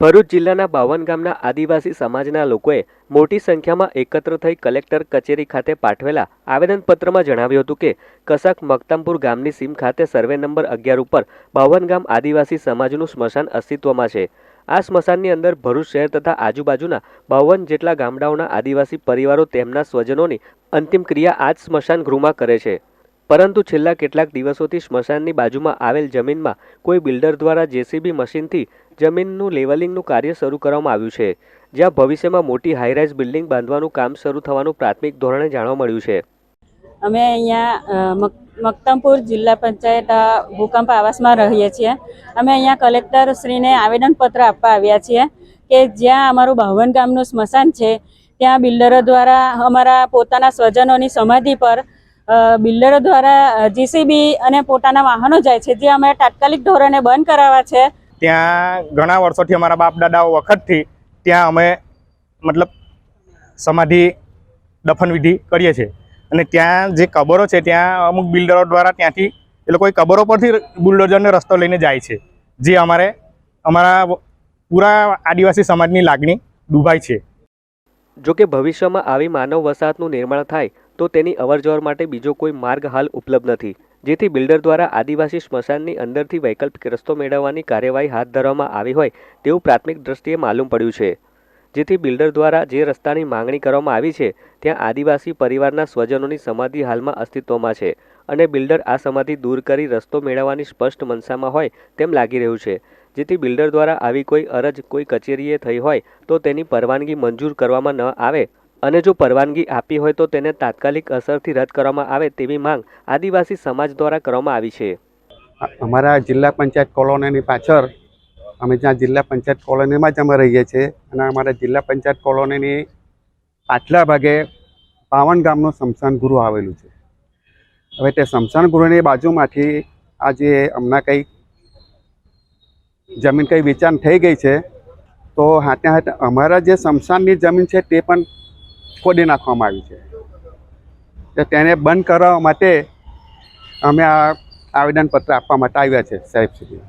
ભરૂચ જિલ્લાના બાવન ગામના આદિવાસી સમાજના લોકોએ મોટી સંખ્યામાં એકત્ર થઈ કલેક્ટર કચેરી ખાતે પાઠવેલા આવેદનપત્રમાં જણાવ્યું હતું કે, કસક મક્તમપુર ગામની સીમ ખાતે સર્વે નંબર અગિયાર ઉપર બાવન ગામ આદિવાસી સમાજનું સ્મશાન અસ્તિત્વમાં છે. આ સ્મશાનની અંદર ભરૂચ શહેર તથા આજુબાજુના બાવન જેટલા ગામડાઓના આદિવાસી પરિવારો તેમના સ્વજનોની અંતિમ ક્રિયા આજ સ્મશાન ગૃહમાં કરે છે. પરંતુ છેલ્લા કેટલાક દિવસોથી સ્મશાનની બાજુમાં આવેલ જમીનમાં કોઈ બિલ્ડર દ્વારા જેસીબી મશીનથી જમીનનું લેવલિંગનું કાર્ય શરૂ કરવામાં આવ્યું છે, જ્યાં ભવિષ્યમાં મોટી હાઈરાઇઝ બિલ્ડિંગ બાંધવાનું કામ શરૂ થવાનું પ્રાથમિક ધોરણે જાણવા મળ્યું છે. અમે અહીંયા મક- મક્તમપુર જિલ્લા પંચાયત ભૂકંપ આવાસમાં રહીએ છીએ. અમે અહીંયા કલેક્ટર શ્રીને આવેદનપત્ર આપવા આવ્યા છીએ કે જ્યાં અમારું બાવન ગામનું સ્મશાન છે, ત્યાં બિલ્ડરો દ્વારા અમારા પોતાના સ્વજનોની સમાધિ પર બિલ્ડરો દ્વારા જીસીબી અને પોતાના વાહનો જાય છે જે અમે તાત્કાલિક ધોરણે બંધ કરાવવા છે. ત્યાં ઘણા વર્ષોથી અમારા બાપ દાદાઓ વખતથી ત્યાં અમે મતલબ સમાધિ દફનવિધિ કરીએ છીએ. અને ત્યાં જે કબરો છે ત્યાં અમુક બિલ્ડરો દ્વારા ત્યાંથી એ લોકો કબરો પરથી બુલડોઝરને રસ્તો લઈને જાય છે જે અમારે અમારા પૂરા આદિવાસી સમાજની લાગણી દુભાય છે. જો કે ભવિષ્યમાં આવી માનવ વસાહતનું નિર્માણ થાય તો તેની અવરજવર માટે બીજો કોઈ માર્ગ હાલ ઉપલબ્ધ નથી, જેથી બિલ્ડર દ્વારા આદિવાસી સ્મશાનની અંદરથી વૈકલ્પિક રસ્તો મેળવવાની કાર્યવાહી હાથ ધરવામાં આવી હોય તેવું પ્રાથમિક દ્રષ્ટિએ માલુમ પડ્યું છે. જેથી બિલ્ડર દ્વારા જે રસ્તાની માંગણી કરવામાં આવી છે, ત્યાં આદિવાસી પરિવારના સ્વજનોની સમાધિ હાલમાં અસ્તિત્વમાં છે અને બિલ્ડર આ સમાધિ દૂર કરી રસ્તો મેળવવાની સ્પષ્ટ મનસામાં હોય તેમ લાગી રહ્યું છે. જેથી બિલ્ડર દ્વારા આવી કોઈ અરજ કોઈ કચેરીએ થઈ હોય તો તેની પરવાનગી મંજૂર કરવામાં ન આવે અને જો પરવાનગી આપી હોય તો તેને તાત્કાલિક અસરથી રદ કરવામાં આવે તેવી માંગ આદિવાસી સમાજ દ્વારા કરવામાં આવી છે. અમારા જિલ્લા પંચાયત કોલોનીની પાછળ અમે જ્યાં જિલ્લા પંચાયત કોલોનીમાં જ અમે રહીએ છીએ અને અમારા જિલ્લા પંચાયત કોલોનીની પાછલા ભાગે પાવન ગામનું સમશાન ગૃહ આવેલું છે. હવે તે સમશાન ગૃહની બાજુમાંથી આજે હમણાં કંઈ જમીન કંઈ વેચાણ થઈ ગઈ છે, તો હાથે હાથે અમારા જે સમશાનની જમીન છે તે પણ ખોદી નાખવામાં આવી છે. તો તેને બંધ કરવા માટે અમે આ આવેદનપત્ર આપવા માટે આવ્યા છે સાહેબ સુધી.